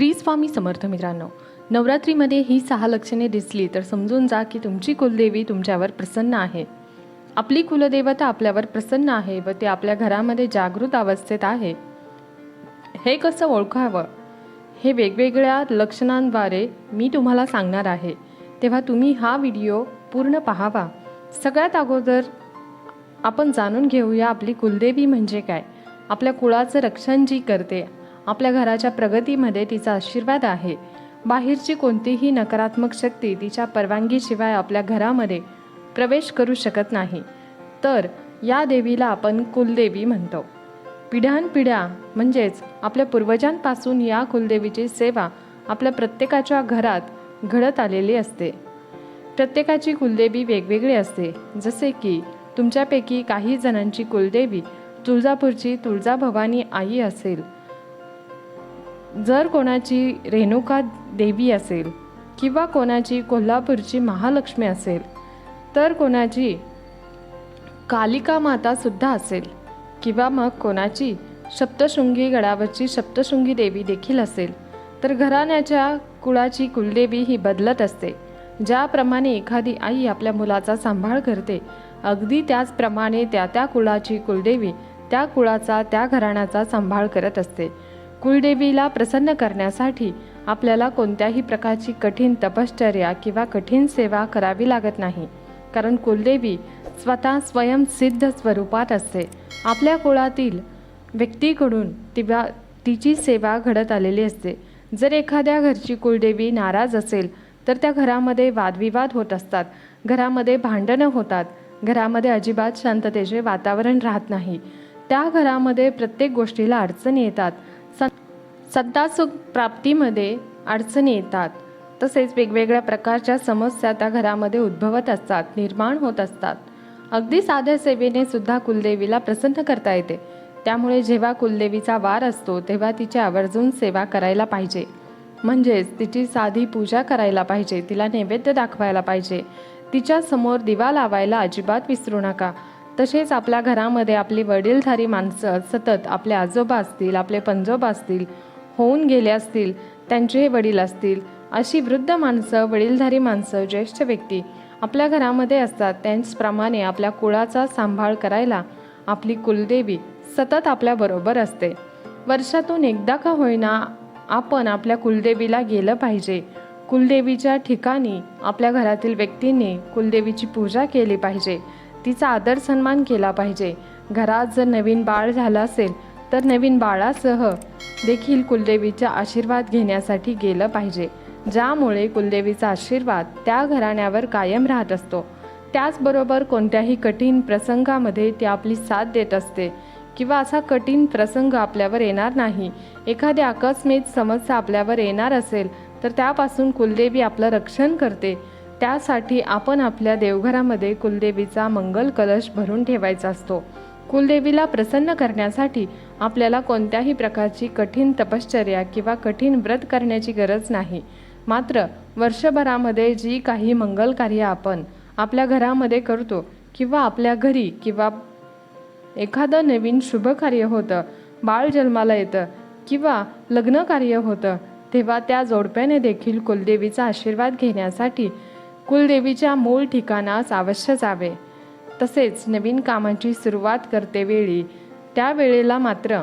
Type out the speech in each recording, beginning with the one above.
श्री स्वामी समर्थ मित्रांनो नवरात्रीमध्ये ही सहा लक्षणे दिसली तर समजून जा की तुमची कुलदेवी तुमच्यावर प्रसन्न आहे. आपली कुलदेवता आपल्यावर प्रसन्न आहे व ते आपल्या घरामध्ये जागृत अवस्थेत आहे. हे कसं ओळखावं? हे वेगवेगळ्या लक्षणांद्वारे मी तुम्हाला सांगणार आहे. तेव्हा तुम्ही हा व्हिडिओ पूर्ण पाहावा. सगळ्यात अगोदर आपण जाणून घेऊया आपली कुलदेवी म्हणजे काय? आपल्या कुळाचं रक्षण जी करते आपल्या घराच्या प्रगतीमध्ये तिचा आशीर्वाद आहे. बाहेरची कोणतीही नकारात्मक शक्ती तिच्या परवानगीशिवाय आपल्या घरामध्ये प्रवेश करू शकत नाही. तर या देवीला आपण कुलदेवी म्हणतो. पिढ्यानपिढ्या म्हणजेच आपल्या पूर्वजांपासून या कुलदेवीची सेवा आपल्या प्रत्येकाच्या घरात घडत आलेली असते. प्रत्येकाची कुलदेवी वेगवेगळी असते. जसे की तुमच्यापैकी काही जणांची कुलदेवी तुळजापूरची तुळजाभवानी आई असेल. जर कोणाची रेणुका देवी असेल किंवा कोणाची कोल्हापूरची महालक्ष्मी असेल तर कोणाची कालिका मातासुद्धा असेल किंवा मग कोणाची सप्तशृंगी गडावरची सप्तशृंगी देवी देखील असेल तर घराण्याच्या कुळाची कुलदेवी ही बदलत असते ज्याप्रमाणे एखादी आई आपल्या मुलाचा सांभाळ करते. अगदी त्याचप्रमाणे त्या त्या कुळाची कुलदेवी त्या कुळाचा त्या घराण्याचा सांभाळ करत असते. कुलदेवीला प्रसन्न करण्यासाठी आपल्याला कोणत्याही प्रकारची कठीण तपश्चर्या किंवा कठीण सेवा करावी लागत नाही. कारण कुलदेवी स्वतः स्वयंसिद्ध स्वरूपात असते. आपल्या कुळातील व्यक्तीकडून तिवा तिची सेवा घडत आलेली असते. जर एखाद्या घरची कुलदेवी नाराज असेल तर त्या घरामध्ये वादविवाद होत असतात. घरामध्ये भांडणं होतात. घरामध्ये अजिबात शांततेचे वातावरण राहत नाही. त्या घरामध्ये प्रत्येक गोष्टीला अडचणी येतात. सत्ता सुख प्राप्तीमध्ये अडचणी येतात. तसेच वेगवेगळ्या प्रकारच्या समस्या त्या घरामध्ये उद्भवत असतात निर्माण होत असतात. अगदी साध्या सेवेने सुद्धा कुलदेवीला प्रसन्न करता येते. त्यामुळे जेव्हा कुलदेवीचा वार असतो तेव्हा तिची आवर्जून सेवा करायला पाहिजे. म्हणजेच तिची साधी पूजा करायला पाहिजे तिला नैवेद्य दाखवायला पाहिजे. तिच्या समोर दिवा लावायला अजिबात विसरू नका. तसेच आपल्या घरामध्ये आपली वडीलधारी माणसं सतत आपले आजोबा असतील आपले पंजोबा असतील होऊन गेले असतील त्यांचे हे वडील असतील अशी वृद्ध माणसं वडीलधारी माणसं ज्येष्ठ व्यक्ती आपल्या घरामध्ये असतात त्यांचप्रमाणे आपल्या कुळाचा सांभाळ करायला आपली कुलदेवी सतत आपल्याबरोबर असते. वर्षातून एकदा का होईना आपण आपल्या कुलदेवीला गेलं पाहिजे. कुलदेवीच्या ठिकाणी आपल्या घरातील व्यक्तींनी कुलदेवीची पूजा केली पाहिजे. तिचा आदर सन्मान केला पाहिजे. घरात जर नवीन बाळ झालं असेल तर नवीन बाळासह देखील कुलदेवीचा आशीर्वाद घेण्यासाठी गेलं पाहिजे. ज्यामुळे कुलदेवीचा आशीर्वाद त्या घराण्यावर कायम राहत असतो. त्याचबरोबर कोणत्याही कठीण प्रसंगामध्ये ती आपली साथ देत असते किंवा असा कठीण प्रसंग आपल्यावर येणार नाही. एखादी आकस्मिक समस्या आपल्यावर येणार असेल तर त्यापासून कुलदेवी आपलं रक्षण करते. त्यासाठी आपण आपल्या देवघरामध्ये कुलदेवीचा मंगल कलश भरून ठेवायचा असतो. कुलदेवीला प्रसन्न करण्यासाठी आपल्याला कोणत्याही प्रकारची कठीण तपश्चर्या किंवा कठीण व्रत करण्याची गरज नाही. मात्र वर्षभरामध्ये जी काही मंगल कार्य आपण आपल्या घरामध्ये करतो किंवा आपल्या घरी किंवा एखादं नवीन शुभ कार्य होतं बाळ जन्माला येतं किंवा लग्न कार्य होतं तेव्हा त्या जोडप्याने देखील कुलदेवीचा आशीर्वाद घेण्यासाठी कुलदेवीच्या मूळ ठिकाणास अवश्य जावे. तसेच नवीन कामाची सुरुवात करतेवेळी त्यावेळेला मात्र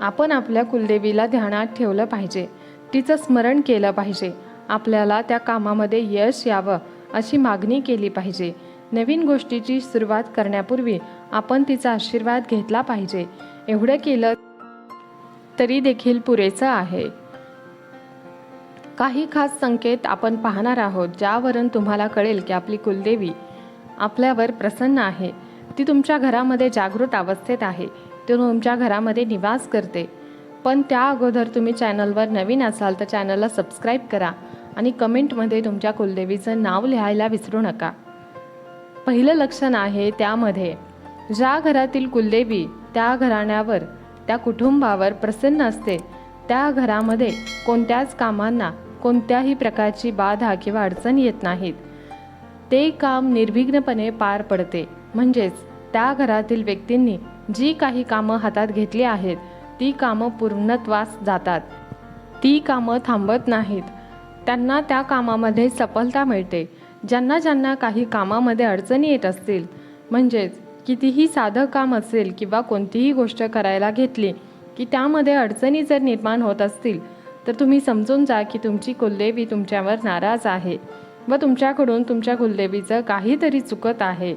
आपण आपल्या कुलदेवीला ध्यानात ठेवलं पाहिजे. तिचं स्मरण केलं पाहिजे. आपल्याला त्या कामामध्ये यश यावं अशी मागणी केली पाहिजे. नवीन गोष्टीची सुरुवात करण्यापूर्वी आपण तिचा आशीर्वाद घेतला पाहिजे. एवढं केलं तरी देखील पुरेचं आहे. काही खास संकेत आपण पाहणार आहोत ज्यावरून तुम्हाला कळेल की आपली कुलदेवी आपल्यावर प्रसन्न आहे. ती तुमच्या घरामध्ये जागृत अवस्थेत आहे. ती तुमच्या घरामध्ये निवास करते. पण त्या अगोदर तुम्ही चॅनलवर नवीन असाल तर चॅनलला सबस्क्राईब करा आणि कमेंटमध्ये तुमच्या कुलदेवीचं नाव लिहायला विसरू नका. पहिलं लक्षण आहे त्यामध्ये ज्या घरातील कुलदेवी त्या घराण्यावर त्या कुटुंबावर प्रसन्न असते त्या घरामध्ये कोणत्याच कामांना कोणत्याही प्रकारची बाधा किंवा अडचण येत नाहीत. ते काम निर्विघ्नपणे पार पडते. म्हणजेच त्या घरातील व्यक्तींनी जी काही कामं हातात घेतली आहेत ती कामं पूर्णत्वास जातात. ती कामं थांबत नाहीत. त्यांना त्या कामामध्ये सफलता मिळते. ज्यांना ज्यांना काही कामामध्ये अडचणी येत असतील म्हणजेच कितीही साधं काम असेल किंवा कोणतीही गोष्ट करायला घेतली की त्यामध्ये अडचणी जर निर्माण होत असतील तर तुम्ही समजून जा की तुमची कुलदेवी तुमच्यावर नाराज आहे. व तुमच्याकडून तुमच्या कुलदेवीचं काहीतरी चुकत आहे.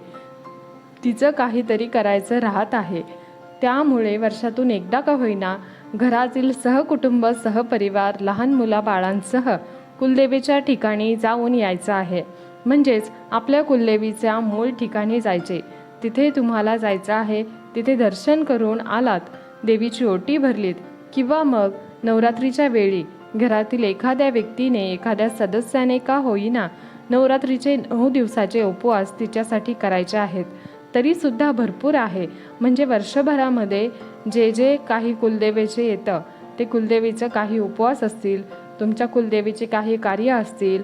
तिचं काहीतरी करायचं राहत आहे. त्यामुळे वर्षातून एकदा का होईना घरातील सहकुटुंब सहपरिवार लहान मुलाबाळांसह कुलदेवीच्या ठिकाणी जाऊन यायचं आहे. म्हणजेच आपल्या कुलदेवीच्या मूळ ठिकाणी जायचे. तिथे तुम्हाला जायचं आहे. तिथे दर्शन करून आलात. देवीची ओटी भरलीत. किंवा मग नवरात्रीच्या वेळी घरातील एखाद्या व्यक्तीने एखाद्या सदस्याने का होईना नवरात्रीचे नऊ दिवसाचे उपवास तिच्यासाठी करायचे आहेत तरीसुद्धा भरपूर आहे. म्हणजे वर्षभरामध्ये जे जे काही कुलदेवीचे येतं ते कुलदेवीचं काही उपवास असतील तुमच्या कुलदेवीचे काही कार्य असतील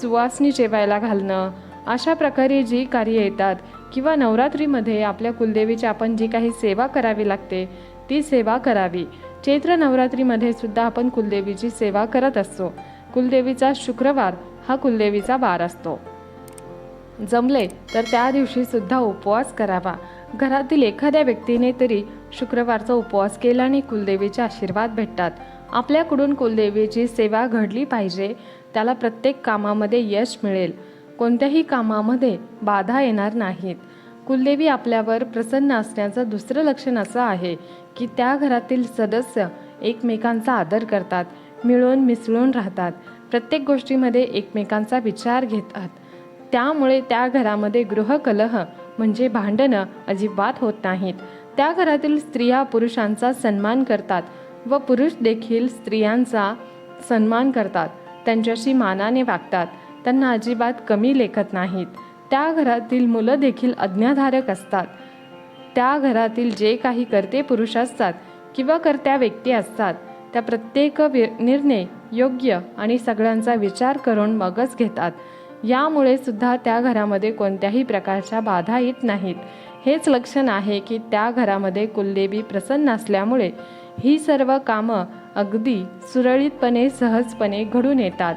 सुवासनी जेवायला घालणं अशा प्रकारे जी कार्य येतात किंवा नवरात्रीमध्ये आपल्या कुलदेवीची आपण जी काही सेवा करावी लागते ती सेवा करावी. चैत्र नवरात्रीमध्ये सुद्धा आपण कुलदेवीची सेवा करत असतो. कुलदेवीचा शुक्रवार हा कुलदेवीचा वार असतो. जमले तर त्या दिवशी सुद्धा उपवास करावा. घरातील एखाद्या व्यक्तीने तरी शुक्रवारचा उपवास केल्याने कुलदेवीचे आशीर्वाद भेटतात. आपल्याकडून कुलदेवीची सेवा घडली पाहिजे. त्याला प्रत्येक कामामध्ये यश मिळेल. कोणत्याही कामामध्ये बाधा येणार नाहीत. कुलदेवी आपल्यावर प्रसन्न असण्याचं दुसरं लक्षण असं आहे की त्या घरातील सदस्य एकमेकांचा आदर करतात मिळून मिसळून राहतात प्रत्येक गोष्टीमध्ये एकमेकांचा विचार घेतात त्यामुळे त्या घरामध्ये गृहकलह म्हणजे भांडणं अजिबात होत नाहीत. त्या घरातील स्त्रिया पुरुषांचा सन्मान करतात व पुरुष देखील स्त्रियांचा सन्मान करतात. त्यांच्याशी मानाने वागतात. त्यांना अजिबात कमी लेखत नाहीत. त्या घरातील मुलं देखील आज्ञाधारक असतात. त्या घरातील जे काही करते पुरुष असतात किंवा करत्या व्यक्ती असतात त्या प्रत्येक निर्णय योग्य आणि सगळ्यांचा विचार करून मगच घेतात. यामुळे सुद्धा त्या घरामध्ये कोणत्याही प्रकारच्या बाधा येत नाहीत. हेच लक्षण आहे की त्या घरामध्ये कुलदेवी प्रसन्न असल्यामुळे ही सर्व कामं अगदी सुरळीतपणे सहजपणे घडून येतात.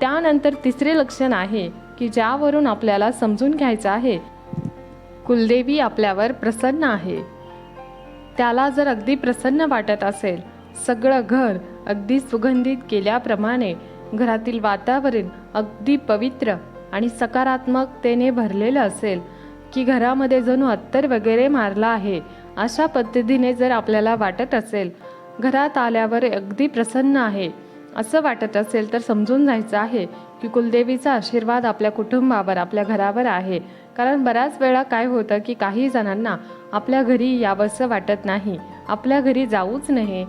त्यानंतर तिसरे लक्षण आहे की ज्यावरून आपल्याला समजून घ्यायचं आहे कुलदेवी आपल्यावर प्रसन्न आहे. त्याला जर अगदी प्रसन्न वाटत असेल सगळं घर अगदी सुगंधित केल्याप्रमाणे घरातील वातावरण अगदी पवित्र आणि सकारात्मकतेने भरलेलं असेल की घरामध्ये जणू अत्तर वगैरे मारला आहे अशा पद्धतीने जर आपल्याला वाटत असेल घरात आल्यावर अगदी प्रसन्न आहे असं वाटत असेल तर समजून जायचं आहे की कुलदेवीचा आशीर्वाद आपल्या कुटुंबावर आपल्या घरावर आहे. कारण बऱ्याच वेळा काय होतं की काही जणांना आपल्या घरी यावंसं वाटत नाही. आपल्या घरी जाऊच नाही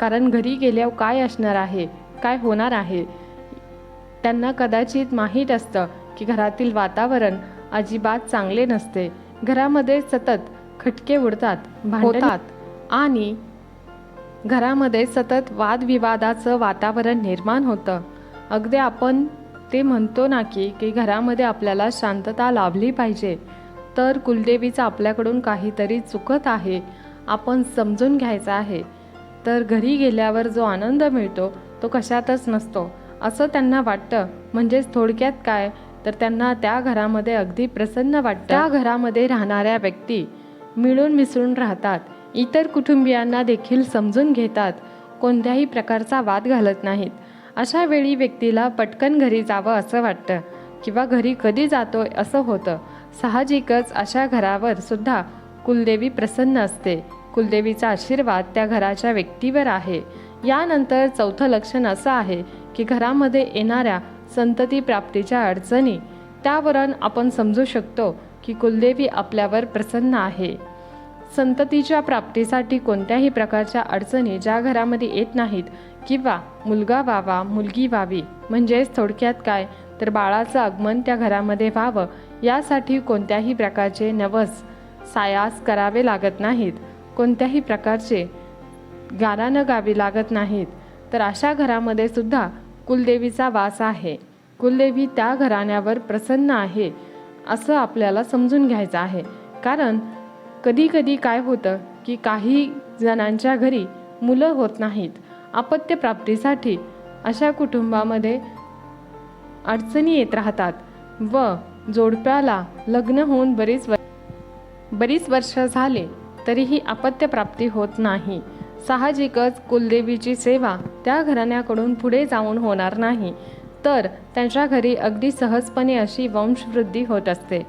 कारण घरी गेल्यावर काय असणार आहे? काय होणार आहे? त्यांना कदाचित माहीत असतं की घरातील वातावरण अजिबात चांगले नसते. घरामध्ये सतत खटके उडतात भांडतात आणि घरामध्ये सतत वादविवादाचं वातावरण निर्माण होतं. अगदी आपण ते म्हणतो ना की की घरामध्ये आपल्याला शांतता लाभली पाहिजे. तर कुलदेवीचं आपल्याकडून काहीतरी चुकत आहे आपण समजून घ्यायचं आहे. तर घरी गेल्यावर जो आनंद मिळतो तो कशातच नसतो. असं त्यांना वाटतं. म्हणजेच थोडक्यात काय? तर त्यांना त्या घरामध्ये अगदी प्रसन्न वाटतं. त्या घरामध्ये राहणाऱ्या व्यक्ती मिळून मिसळून राहतात. इतर कुटुंबियांना देखील समजून घेतात. कोणत्याही प्रकारचा वाद घालत नाहीत. अशा वेळी व्यक्तीला पटकन घरी जावं असं वाटतं किंवा घरी कधी जातोय असं होतं. साहजिकच अशा घरावर सुद्धा कुलदेवी प्रसन्न असते. कुलदेवीचा आशीर्वाद त्या घराच्या व्यक्तीवर आहे. यानंतर चौथं लक्षण असं आहे की घरामध्ये येणाऱ्या संतती प्राप्तीच्या अडचणी त्यावरून आपण समजू शकतो की कुलदेवी आपल्यावर प्रसन्न आहे. संततीच्या प्राप्तीसाठी कोणत्याही प्रकारच्या अडचणी ज्या घरामध्ये येत नाहीत किंवा मुलगा व्हावा मुलगी व्हावी म्हणजेच थोडक्यात काय? तर बाळाचं आगमन त्या घरामध्ये व्हावं यासाठी कोणत्याही प्रकारचे नवस सायास करावे लागत नाहीत. कोणत्याही प्रकारचे गारानं गावी लागत नाहीत. तर अशा घरामध्ये सुद्धा कुलदेवीचा वास आहे. कुलदेवी त्या घराण्यावर प्रसन्न आहे असं आपल्याला समजून घ्यायचं आहे. कारण कधी कधी काय होतं की काही जणांच्या घरी मुलं होत नाहीत. अपत्यप्राप्तीसाठी अशा कुटुंबामध्ये अडचणी येत राहतात व जोडप्याला लग्न होऊन बरीच व बरीच वर्ष झाले तरीही अपत्यप्राप्ती होत नाही. साहजिकच कुलदेवीची सेवा त्या घराण्याकडून पुढे जाऊन होणार नाही. तर त्यांच्या घरी अगदी सहजपणे अशी वंशवृद्धी होत असते.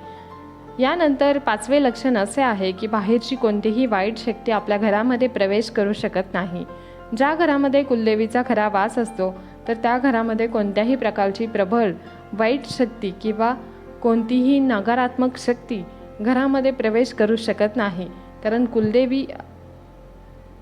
यानंतर पाचवे लक्षण असे आहे की बाहेरची कोणतीही वाईट शक्ती आपल्या घरामध्ये प्रवेश करू शकत नाही. ज्या घरामध्ये कुलदेवीचा खरा वास असतो तर त्या घरामध्ये कोणत्याही प्रकारची प्रबळ वाईट शक्ती किंवा कोणतीही नकारात्मक शक्ती घरामध्ये प्रवेश करू शकत नाही. कारण कुलदेवी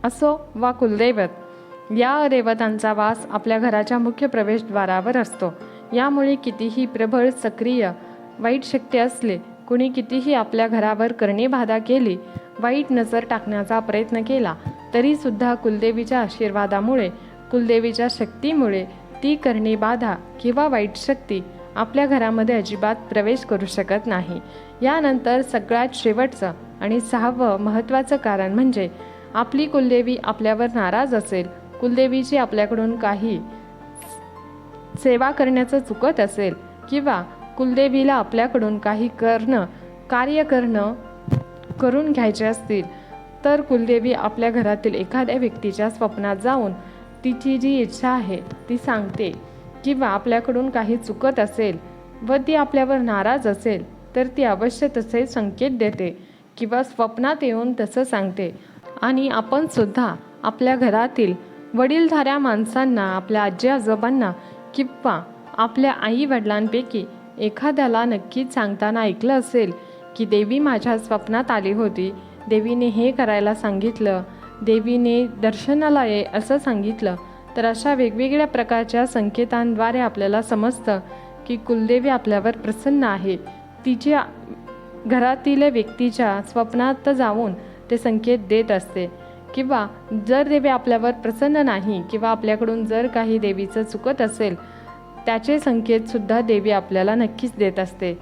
असो वा कुलदैवत या रेवतांचा वास आपल्या घराच्या मुख्य प्रवेशद्वारावर असतो. यामुळे कितीही प्रबळ सक्रिय वाईट शक्ती असले कुणी कितीही आपल्या घरावर करणे बाधा केली वाईट नजर टाकण्याचा प्रयत्न केला तरीसुद्धा कुलदेवीच्या आशीर्वादामुळे कुलदेवीच्या शक्तीमुळे ती करणे बाधा किंवा वाईट शक्ती आपल्या घरामध्ये अजिबात प्रवेश करू शकत नाही. यानंतर सगळ्यात शेवटचं आणि सहावं महत्त्वाचं कारण म्हणजे आपली कुलदेवी आपल्यावर नाराज असेल कुलदेवीची आपल्याकडून काही सेवा करण्याचं चुकत असेल किंवा कुलदेवीला आपल्याकडून काही करणं कार्य करणं करून घ्यायचे असतील तर कुलदेवी आपल्या घरातील एखाद्या व्यक्तीच्या स्वप्नात जाऊन तिची जी इच्छा आहे ती सांगते. किंवा आपल्याकडून काही चुकत असेल व ती आपल्यावर नाराज असेल तर ती अवश्य तसे संकेत देते किंवा स्वप्नात येऊन तसं सांगते. आणि आपण सुद्धा आपल्या घरातील वडीलधाऱ्या माणसांना आपल्या आजी आजोबांना किंवा आपल्या आई वडिलांपैकी एखाद्याला नक्कीच सांगताना ऐकलं असेल की देवी माझ्या स्वप्नात आली होती देवीने हे करायला सांगितलं देवीने दर्शनाला ये असं सांगितलं तर अशा वेगवेगळ्या प्रकारच्या संकेतांद्वारे आपल्याला समजतं की कुलदेवी आपल्यावर प्रसन्न आहे. तिच्या घरातील व्यक्तीच्या स्वप्नात जाऊन ते संकेत देत असते. किंवा जर देवी आपल्यावर प्रसन्न नाही किंवा आपल्याकडून जर काही देवीचं चुकत असेल त्याचे संकेतसुद्धा देवी आपल्याला नक्कीच देत असते.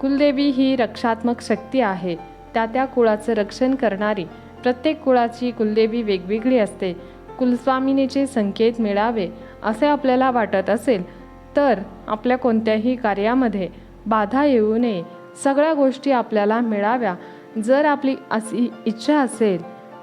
कुलदेवी ही रक्षात्मक शक्ती आहे. त्या त्या कुळाचं रक्षण करणारी प्रत्येक कुळाची कुलदेवी वेगवेगळी असते. कुलस्वामिनीचे संकेत मिळावे असे आपल्याला वाटत असेल तर आपल्या कोणत्याही कार्यामध्ये बाधा येऊ नये. सगळ्या गोष्टी आपल्याला मिळाव्या. जर आपली अशी इच्छा असेल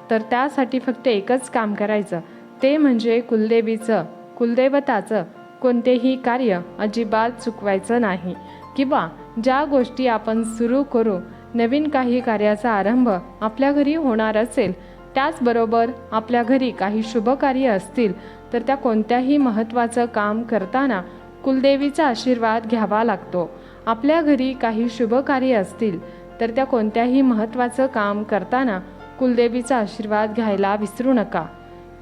तर त्यासाठी फक्त एकच काम करायचं. ते म्हणजे कुलदेवीचं कुलदेवताचं कोणतेही कार्य अजिबात चुकवायचं नाही. किंवा ज्या गोष्टी आपण सुरू करू नवीन काही कार्याचा आरंभ आपल्या घरी होणार असेल त्याचबरोबर आपल्या घरी काही शुभ कार्य असतील तर त्या कोणत्याही महत्त्वाचं काम करताना कुलदेवीचा आशीर्वाद घ्यावा लागतो. आपल्या घरी काही शुभ कार्य असतील तर त्या कोणत्याही महत्त्वाचं काम करताना कुलदेवीचा आशीर्वाद घ्यायला विसरू नका.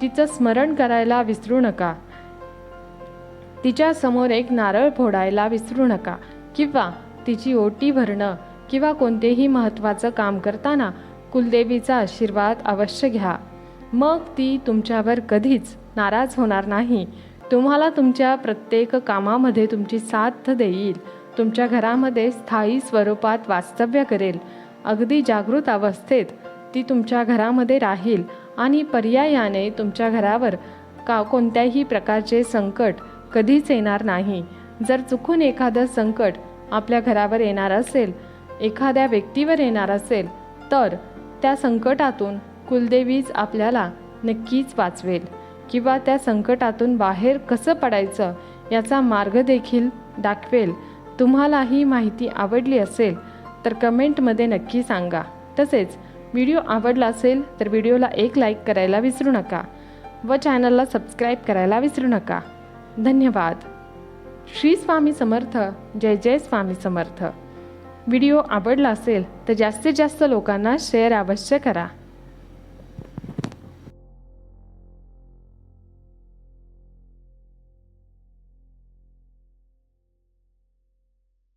तिचं स्मरण करायला विसरू नका. तिच्यासमोर एक नारळ फोडायला विसरू नका किंवा तिची ओटी भरणं किंवा कोणतेही महत्त्वाचं काम करताना कुलदेवीचा आशीर्वाद अवश्य घ्या. मग ती तुमच्यावर कधीच नाराज होणार नाही. तुम्हाला तुमच्या प्रत्येक कामामध्ये तुमची साथ देईल. तुमच्या घरामध्ये स्थायी स्वरूपात वास्तव्य करेल. अगदी जागृत अवस्थेत ती तुमच्या घरामध्ये राहील आणि पर्यायाने तुमच्या घरावर का कोणत्याही प्रकारचे संकट कधीच येणार नाही. जर चुकून एखादं संकट आपल्या घरावर येणार असेल एखाद्या व्यक्तीवर येणार असेल तर त्या संकटातून कुलदेवीच आपल्याला नक्कीच वाचवेल. किंवा त्या संकटातून बाहेर कसं पडायचं याचा मार्ग देखील दाखवेल. तुम्हाला ही माहिती आवडली असेल तर कमेंटमध्ये नक्की सांगा. तसेच व्हिडिओ आवडला असेल तर व्हिडिओला एक लाईक करायला विसरू नका. व चॅनलला सबस्क्राईब करायला विसरू नका. धन्यवाद. श्री स्वामी समर्थ जय जय स्वामी समर्थ. व्हिडिओ आवडला असेल तर जास्तीत जास्त लोकांना शेअर अवश्य करा.